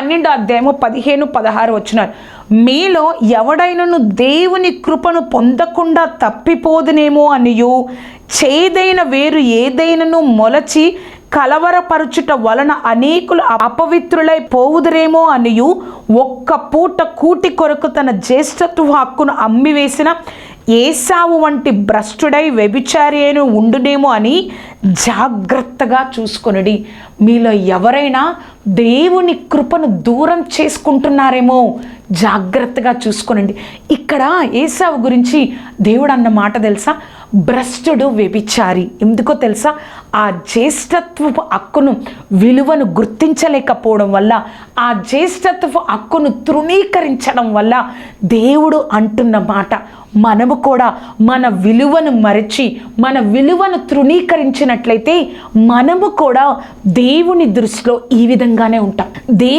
పన్నెండు అధ్యాయము పదిహేను పదహారు వచ్చినారు మీలో ఎవడైనను దేవుని కృపను పొందకుండా తప్పిపోదునేమో అనియు చేదైన వేరు ఏదైనను మొలచి కలవరపరుచుట వలన అనేకులు అపవిత్రులై పోవుదురేమో అనియు ఒక్క పూట కూటి కొరకు తన జ్యేష్ఠత్వ హక్కును అమ్మివేసిన ఏసావు వంటి భ్రష్టుడై వ్యభిచారి అయిన ఉండునేమో అని జాగ్రత్తగా చూసుకొనడి. మీలో ఎవరైనా దేవుని కృపను దూరం చేసుకుంటున్నారేమో జాగ్రత్తగా చూసుకోనండి. ఇక్కడ ఏసావు గురించి దేవుడు అన్న మాట తెలుసా? భ్రష్టుడు వ్యభిచారి. ఎందుకో తెలుసా? ఆ జ్యేష్ఠత్వపు హక్కును విలువను గుర్తించలేకపోవడం వల్ల ఆ జ్యేష్ఠత్వపు హక్కును తృణీకరించడం వల్ల దేవుడు అంటున్న మాట. మనము కూడా మన విలువను మరచి మన విలువను తృణీకరించినట్లయితే మనము కూడా దేవుని దృష్టిలో ఈ విధంగానే ఉంటాం. దే